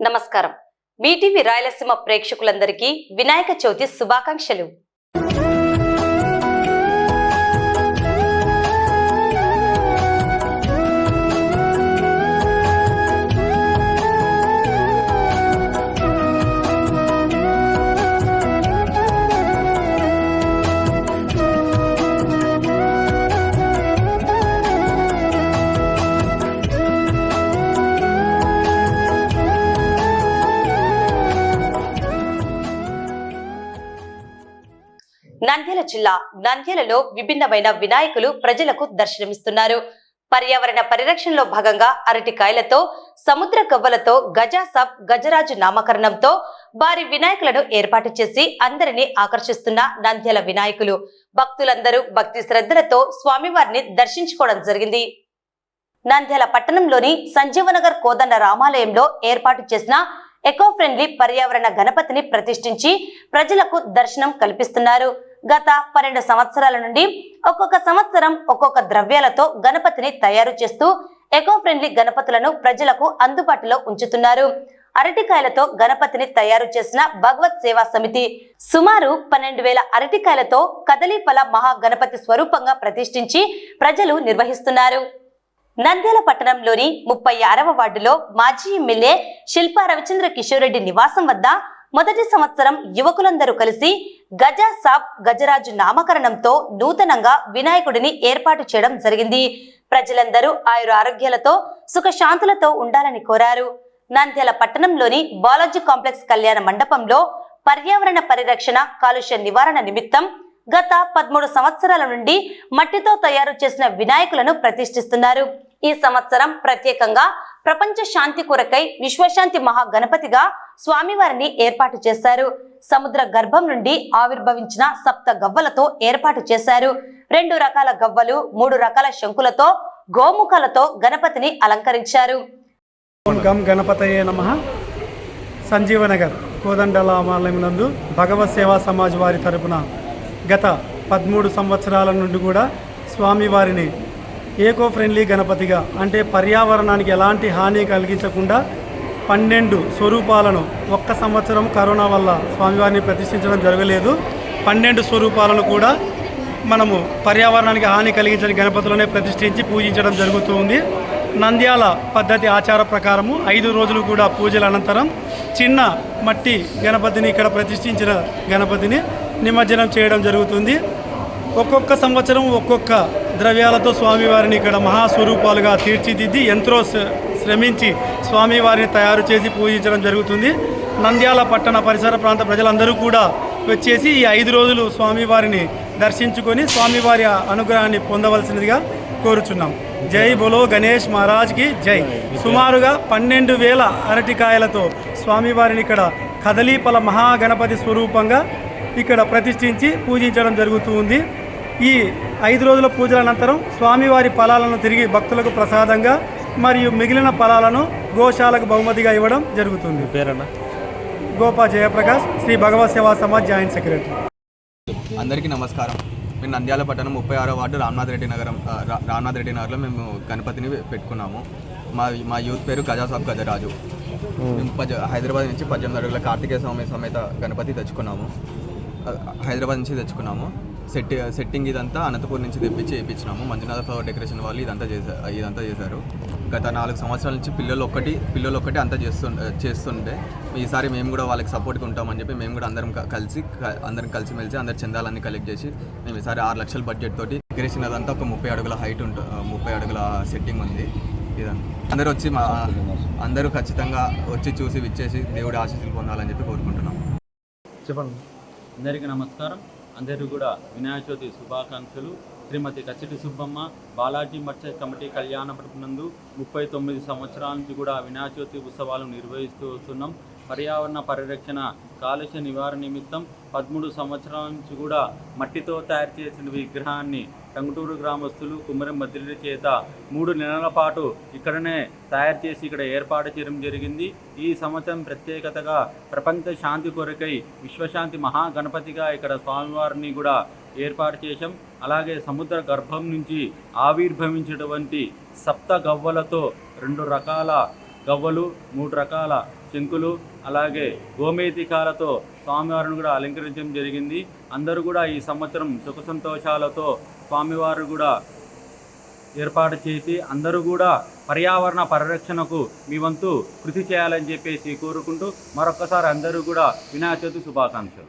నమస్కారం. బీటీవీ రాయలసీమ ప్రేక్షకులందరికీ వినాయక చవితి శుభాకాంక్షలు. నంద్యాల జిల్లా నంద్యాలలో విభిన్నమైన వినాయకులు ప్రజలకు దర్శనమిస్తున్నారు. పర్యావరణ పరిరక్షణలో భాగంగా అరటికాయలతో సముద్ర గవ్వలతో గజా సబ్ గజరాజు నామకరణంతో వారి వినాయకులను ఏర్పాటు చేసి అందరినీ ఆకర్షిస్తున్న నంద్యాల వినాయకులు. భక్తులందరూ భక్తి శ్రద్ధలతో స్వామివారిని దర్శించుకోవడం జరిగింది. నంద్యాల పట్టణంలోని సంజీవనగర్ కోదండ రామాలయంలో ఏర్పాటు చేసిన ఎకో ఫ్రెండ్లీ పర్యావరణ గణపతిని ప్రతిష్ఠించి ప్రజలకు దర్శనం కల్పిస్తున్నారు. గత పన్నెండు సంవత్సరాల నుండి ఒక్కొక్క సంవత్సరం ఒక్కొక్క ద్రవ్యాలతో గణపతిని తయారు చేస్తూ ఎకో ఫ్రెండ్లీ గణపతులను ప్రజలకు అందుబాటులో ఉంచుతున్నారు. అరటికాయలతో గణపతిని తయారు చేసిన భగవత్ సేవా సమితి సుమారు పన్నెండు వేల అరటికాయలతో కదలీఫల మహాగణపతి స్వరూపంగా ప్రతిష్ఠించి ప్రజలు నిర్వహిస్తున్నారు. నంద్యాల పట్టణంలోని ముప్పై ఆరవ వార్డులో మాజీ ఎమ్మెల్యే శిల్పా రవిచంద్ర కిషోర్ రెడ్డి నివాసం వద్ద మొదటి సంవత్సరం యువకులందరూ కలిసి గజా సాబ్ గజరాజు నామకరణంతో నూతనంగా వినాయకుడిని ఏర్పాటు చేయడం జరిగింది. ప్రజలందరూ ఆయుర ఆరోగ్యాలతో సుఖశాంతులతో ఉండాలని కోరారు. నంద్యాల పట్టణంలోని బాలాజీ కాంప్లెక్స్ కళ్యాణ మండపంలో పర్యావరణ పరిరక్షణ కాలుష్య నివారణ నిమిత్తం గత పదమూడు సంవత్సరాల నుండి మట్టితో తయారు చేసిన వినాయకులను ప్రతిష్ఠిస్తున్నారు. ఈ సంవత్సరం ప్రత్యేకంగా ప్రపంచ శాంతి కొరకై విశ్వశాంతి మహాగణపతిగా స్వామివారిని ఏర్పాటు చేశారు. సముద్ర గర్భం నుండి ఆవిర్భవించిన సప్త గవ్వలతో ఏర్పాటు చేశారు. రెండు రకాల గవ్వలు మూడు రకాల శంకులతో గోముఖాలతో గణపతిని అలంకరించారు. గం గణపతయే నమ. సంజీవనగర్ కోదండల నందు భగవత్ సేవా సమాజ్ వారి తరపున గత పదమూడు సంవత్సరాల నుండి కూడా స్వామివారిని ఏకో ఫ్రెండ్లీ గణపతిగా అంటే పర్యావరణానికి ఎలాంటి హాని కలిగించకుండా పన్నెండు స్వరూపాలను ఒక్క సంవత్సరం కరోనా వల్ల స్వామివారిని ప్రతిష్ఠించడం జరగలేదు. పన్నెండు స్వరూపాలను కూడా మనము పర్యావరణానికి హాని కలిగించని గణపతులనే ప్రతిష్ఠించి పూజించడం జరుగుతుంది. నంద్యాల పద్ధతి ఆచార ప్రకారము ఐదు రోజులు కూడా పూజల అనంతరం చిన్న మట్టి గణపతిని ఇక్కడ ప్రతిష్ఠించిన గణపతిని నిమజ్జనం చేయడం జరుగుతుంది. ఒక్కొక్క సంవత్సరం ఒక్కొక్క ద్రవ్యాలతో స్వామివారిని ఇక్కడ మహాస్వరూపాలుగా తీర్చిదిద్ది ఎంతో శ్ర- శ్రమించి స్వామివారిని తయారు చేసి పూజించడం జరుగుతుంది. నంద్యాల పట్టణ పరిసర ప్రాంత ప్రజలందరూ కూడా వచ్చేసి ఈ ఐదు రోజులు స్వామివారిని దర్శించుకొని స్వామివారి అనుగ్రహాన్ని పొందవలసినదిగా కోరుచున్నాం. జై బోలో గణేష్ మహారాజ్కి జై. సుమారుగా పన్నెండు వేల అరటికాయలతో స్వామివారిని ఇక్కడ కదలీపల మహాగణపతి స్వరూపంగా ఇక్కడ ప్రతిష్ఠించి పూజించడం జరుగుతూ ఉంది. ఈ ఐదు రోజుల పూజల అనంతరం స్వామివారి ఫలాలను తిరిగి భక్తులకు ప్రసాదంగా మరియు మిగిలిన ఫలాలను గోశాలకు బహుమతిగా ఇవ్వడం జరుగుతుంది. పేరన్నా? గోపా జయప్రకాష్ శ్రీ భగవత్ సేవా సమాజ్ జాయింట్ సెక్రటరీ. అందరికీ నమస్కారం. మేము నంద్యాల పట్టణం ముప్పై ఆరో వార్డు రామ్నాథ్ రెడ్డి నగరం రామ్నాథ్ రెడ్డి నగర్లో మేము గణపతిని పెట్టుకున్నాము. మా మా యూత్ పేరు గజాసాబ్ గజరాజు. మేము హైదరాబాద్ నుంచి పద్దెనిమిది అడుగుల కార్తికేయ స్వామి సమేత గణపతి తెచ్చుకున్నాము. హైదరాబాద్ నుంచి తెచ్చుకున్నాము. సెట్ సెట్టింగ్ ఇదంతా అనంతపూర్ నుంచి తెప్పించి వేయించినాము. మంజునాథ ఫ్లవర్ డెకరేషన్ వాళ్ళు ఇదంతా చేశారు ఇదంతా చేశారు. గత నాలుగు సంవత్సరాల నుంచి పిల్లలు ఒక్కటి పిల్లలు ఒక్కటి అంతా చేస్తు చేస్తుంటే ఈసారి మేము కూడా వాళ్ళకి సపోర్ట్గా ఉంటామని చెప్పి మేము కూడా అందరం కలిసి అందరం కలిసి మెలిసి అందరి చందాలన్నీ కలెక్ట్ చేసి మేము ఈసారి ఆరు లక్షల బడ్జెట్ తోటి డెకరేషన్ అదంతా ఒక ముప్పై అడుగుల హైట్ ఉంటుంది ముప్పై అడుగుల సెట్టింగ్ ఉంది. ఇదంతా. అందరూ వచ్చి మా అందరూ ఖచ్చితంగా వచ్చి చూసి విచ్చేసి దేవుడి ఆశీస్సులు పొందాలని చెప్పి కోరుకుంటున్నాం. చెప్పండి. అందరికీ నమస్కారం. అందరూ కూడా వినాయక చవితి శుభాకాంక్షలు. శ్రీమతి కచ్చిటి సుబ్బమ్మ బాలాజీ మత్స్య కమిటీ కళ్యాణ నందు ముప్పై తొమ్మిది సంవత్సరాల నుంచి కూడా వినాయక చవితి ఉత్సవాలు నిర్వహిస్తూ వస్తున్నాం. పర్యావరణ పరిరక్షణ కాలుష్య నివారణ నిమిత్తం పదమూడు సంవత్సరాల నుంచి కూడా మట్టితో తయారు చేసిన విగ్రహాన్ని టంగుటూరు గ్రామస్తులు కుమ్మరం మద్రిల చేత మూడు నెలల పాటు ఇక్కడనే తయారు చేసి ఇక్కడ ఏర్పాటు చేయడం జరిగింది. ఈ సంవత్సరం ప్రత్యేకతగా ప్రపంచ శాంతి కొరకై విశ్వశాంతి మహాగణపతిగా ఇక్కడ స్వామివారిని కూడా ఏర్పాటు చేశాం. అలాగే సముద్ర గర్భం నుంచి ఆవిర్భవించినటువంటి సప్త గవ్వలతో రెండు రకాల గవ్వలు మూడు రకాల శంకులు అలాగే గోమేతికాలతో స్వామివారిని కూడా అలంకరించడం జరిగింది. అందరూ కూడా ఈ సంవత్సరం సుఖ సంతోషాలతో స్వామివారు కూడా ఏర్పాటు చేసి అందరూ కూడా పర్యావరణ పరిరక్షణకు మీ వంతు కృషి చేయాలని చెప్పేసి కోరుకుంటూ మరొక్కసారి అందరూ కూడా వినాయక చవితి శుభాకాంక్షలు.